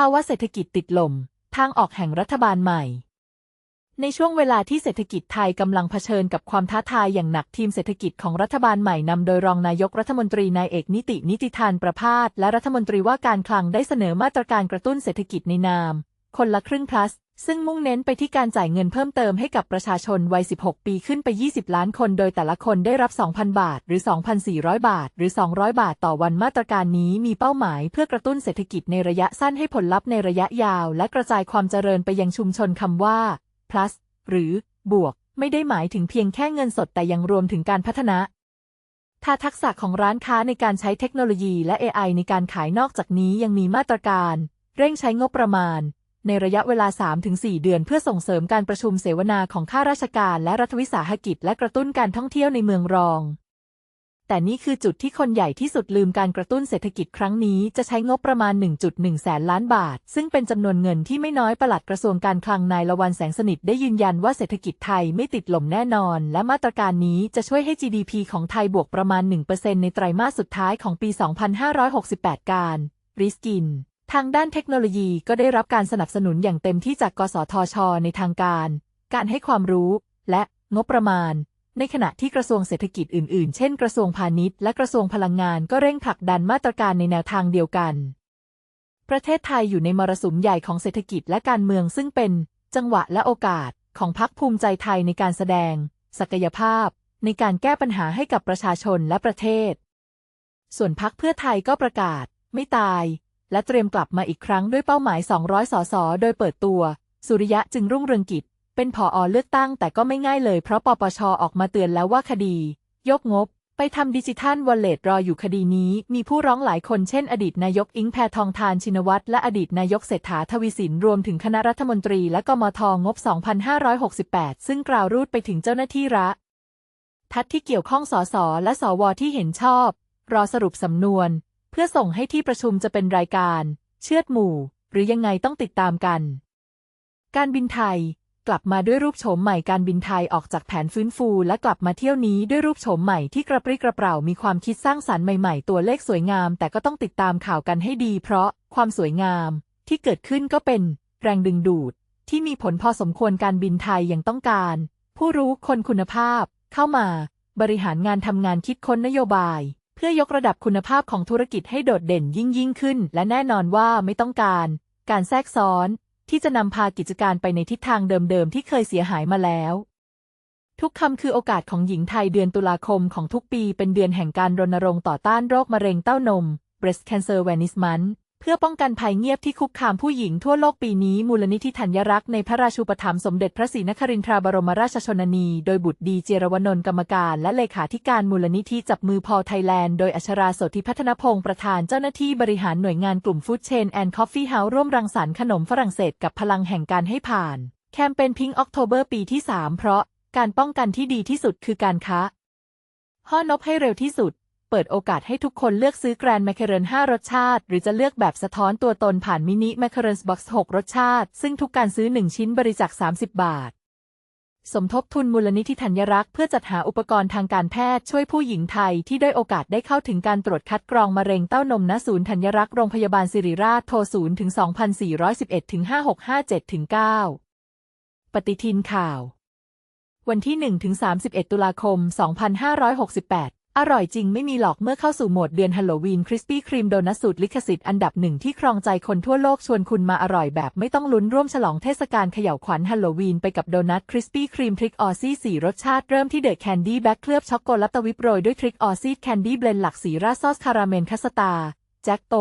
ภาวะเศรษฐกิจติดลม ทางออกแห่งรัฐบาลใหม่ ในช่วงเวลาที่เศรษฐกิจไทยกำลังเผชิญกับความท้าทายอย่างหนักทีมเศรษฐกิจของรัฐบาลใหม่นำโดยรองนายกรัฐมนตรีนายเอกนิตินิติธานประพาสและรัฐมนตรีว่าการคลังได้เสนอมาตรการกระตุ้นเศรษฐกิจในนาม คนละครึ่ง plus ซึ่งมุ่งเน้นไปที่การจ่ายเงินเพิ่มเติมให้กับประชาชนวัย 16 ปีขึ้นไป 20 ล้านคน โดยแต่ละคนได้รับ 2,000 บาท หรือ 2,400 บาท หรือ 200 บาทต่อวันมาตรการนี้มีเป้าหมายเพื่อกระตุ้นเศรษฐกิจในระยะสั้นให้ผลลัพธ์ในระยะยาว และกระจายความเจริญไปยังชุมชนคำว่า plus หรือ บวก ไม่ได้หมายถึงเพียงแค่เงินสดแต่ยังรวมถึงการพัฒนาถ้าทักษะของร้านค้าในการใช้เทคโนโลยีและ AI ในการขายนอกจากนี้ยังมีมาตรการ เร่งใช้งบประมาณ ในระยะเวลา 3-4 เดือนเพื่อส่งเสริมการประชุมเสวนาของข้าราชการและรัฐวิสาหกิจและกระตุ้นการท่องเที่ยวในเมืองรอง แต่นี่คือจุดที่คนใหญ่ที่สุดลืมการกระตุ้นเศรษฐกิจครั้งนี้จะใช้งบประมาณ 1.1 แสนล้านบาท ซึ่งเป็นจำนวนเงินที่ไม่น้อยประหลัดกระทรวงการคลังนายละวันแสงสนิทได้ยืนยันว่าเศรษฐกิจไทยไม่ติดหล่มแน่นอน และมาตรการนี้จะช่วยให้ GDP ของไทยบวกประมาณ 1%ในไตรมาสสุดท้ายของปี 2568 การริสกิน ทางด้านเทคโนโลยีก็ได้รับการสนับสนุนอย่างเต็มที่จากกสทช ในทางการ การให้ความรู้ และงบประมาณ ในขณะที่กระทรวงเศรษฐกิจอื่น ๆ เช่น กระทรวงพาณิชย์และกระทรวงพลังงานก็เร่งผลักดันมาตรการในแนวทางเดียวกัน ประเทศไทยอยู่ในมรสุมใหญ่ของเศรษฐกิจและการเมืองซึ่งเป็น จังหวะและโอกาสของพรรคภูมิใจไทยในการแสดง ศักยภาพ ในการแก้ปัญหาให้กับประชาชนและประเทศ ส่วนพรรคเพื่อไทยก็ประกาศ ไม่ตาย และเตรียมกลับมาอีกครั้งด้วยเป้าหมาย 200 สส โดยเปิดตัว สุริยะจึงรุ่งเรืองกิจ เป็นผออเลือกตั้งแต่ก็ไม่ง่ายเลยเพราะปปชออกมาเตือนแล้วว่าคดี ยกงบ ไปทำดิจิทัลวอลเล็ตรออยู่คดีนี้ มีผู้ร้องหลายคนเช่นอดีตนายกอิงแพทองทานชินวัตรและอดีตนายกเศรษฐาทวีสินรวมถึงคณะรัฐมนตรีและกมทงบ 2568 ซึ่งกล่าวรูดไปถึงเจ้าหน้าที่รัฐทัดที่เกี่ยวข้องสสและสวที่เห็นชอบ รอสรุปสำนวน พื่อส่งให้ที่ประชุมจะเป็นรายการ เชือดหมู่ หรือยังไงต้องติดตามกัน การบินไทย กลับมาด้วยรูปโฉมใหม่การบินไทยออกจากแผนฟื้นฟู และกลับมาเที่ยวนี้ด้วยรูปโฉมใหม่ที่กระปรี้กระเปร่ามีความคิดสร้างสรรค์ใหม่ๆ ตัวเลขสวยงาม แต่ก็ต้องติดตามข่าวกันให้ดี เพราะความสวยงาม ที่เกิดขึ้นก็เป็น แรงดึงดูด ที่มีผลพอสมควรการบินไทยยังต้องการ ผู้รู้คนคุณภาพ เข้ามา บริหารงานทำงานคิดค้นนโยบาย เพื่อยกระดับคุณภาพของธุรกิจให้โดดเด่นยิ่งยิ่งขึ้น และแน่นอนว่าไม่ต้องการ การแทรกซ้อน ที่จะนำพากิจการไปในทิศทางเดิมๆที่เคยเสียหายมาแล้ว ทุกคำคือโอกาสของหญิงไทยเดือนตุลาคมของทุกปีเป็นเดือนแห่งการรณรงค์ต่อต้านโรคมะเร็งเต้านม breast cancer awareness month พื่อป้องกันภัยเงียบที่คุกคามผู้หญิงทั่วโลกปีนี้มูลนิธิธัญรักษ์ในพระราชูปถัมภ์สมเด็จพระศรีนครินทราบรมราชชนนี โดยบุตรดีเจรวนนท์กรรมการ และเลขาธิการมูลนิธิจับมือพอไทยแลนด์ โดยอัชราโสธิพัฒนพงศ์ประธานเจ้าหน้าที่บริหารหน่วยงานกลุ่มฟู้ดเชนแอนด์คอฟฟี่เฮาส์ร่วมรังสรรค์ขนมฝรั่งเศสกับพลังแห่งการให้ผ่าน แคมเปญพิงออกโทเบอร์ปีที่ 3 เพราะการป้องกันที่ดีที่สุดคือการค้าห่อนบให้เร็วที่สุด เปิดโอกาสให้ทุกคนเลือกซื้อแกรนด์แมคเคเรน5 รสชาติ หรือจะเลือกแบบสะท้อนตัวตนผ่านมินิแมคเคเรนส์บ็อกซ์6รสชาติ ซึ่งทุกการซื้อ 1 ชิ้นบริจาค 30 บาท สมทบทุนมูลนิธิธัญรักษ์เพื่อจัดหาอุปกรณ์ทางการแพทย์ช่วยผู้หญิงไทยที่ได้โอกาสได้เข้าถึงการตรวจคัดกรองมะเร็งเต้านมณศูนย์ธัญรักษ์โรงพยาบาลสิริราชโทร0ถึง2411ถึง5657ถึง9ปฏิทินข่าว วันที่1-31 ตุลาคม 2568 อร่อยจริงไม่มีหลอกเมื่อเข้าสู่โหมดเดือนฮัลโลวีนคริสปี้ครีมโดนัทสูตรลิขสิทธิ์อันดับหนึ่งที่ครองใจคนทั่วโลกชวนคุณมาอร่อยแบบไม่ต้องลุ้นร่วมฉลองเทศกาลเขย่าวขวัญฮัลโลวีนไปกับโดนัทคริสปี้ครีมทริกออซี่สี่รสชาติเริ่มที่เดอะแคนดี้แบ็คเคลือบช็อกโกแลตวิปโรยด้วยทริกออซี่แคนดี้เบลนด์หลักสีราซอสคาราเมลคัสตาแจ็คโต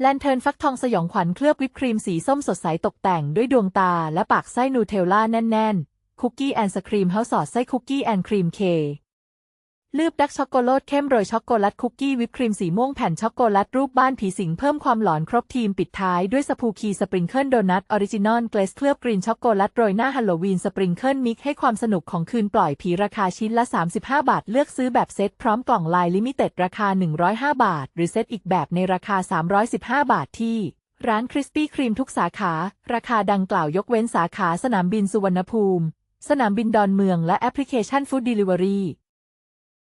แลนเทิร์นฟักทองสยองขวัญเคลือบวิปครีมสีส้มสดใสตกแต่งด้วยดวงตาและปากไส้นูเทลล่าแน่นๆคุกกี้แอนด์สครีมเฮาสอดไส้คุกกี้แอนด์ครีมเค ลืบดักช็อกโกแลตเข้มโรยช็อกโกแลตคุกกี้วิปครีมสีม่วงแผ่นช็อกโกแลตรูปบ้านผีสิงเพิ่มความหลอนครบทีมปิดท้ายด้วยสปูคีสปริงเกิลโดนัทออริจินอลเกรสเคลือบกรีนช็อกโกแลตโรยหน้าฮัลโลวีนสปริงเกิลมิกให้ความสนุกของคืนปล่อยผีราคาชิ้นละ 35 บาท เลือกซื้อแบบเซตพร้อมกล่องลายลิมิเต็ดราคา 105 บาท หรือเซตอีกแบบในราคา 315 บาทที่ร้านคริสปี้ครีมทุกสาขา ราคาดังกล่าวยกเว้นสาขาสนามบินสุวรรณภูมิ สนามบินดอนเมืองและแอปพลิเคชันฟู้ดเดลิเวอรี่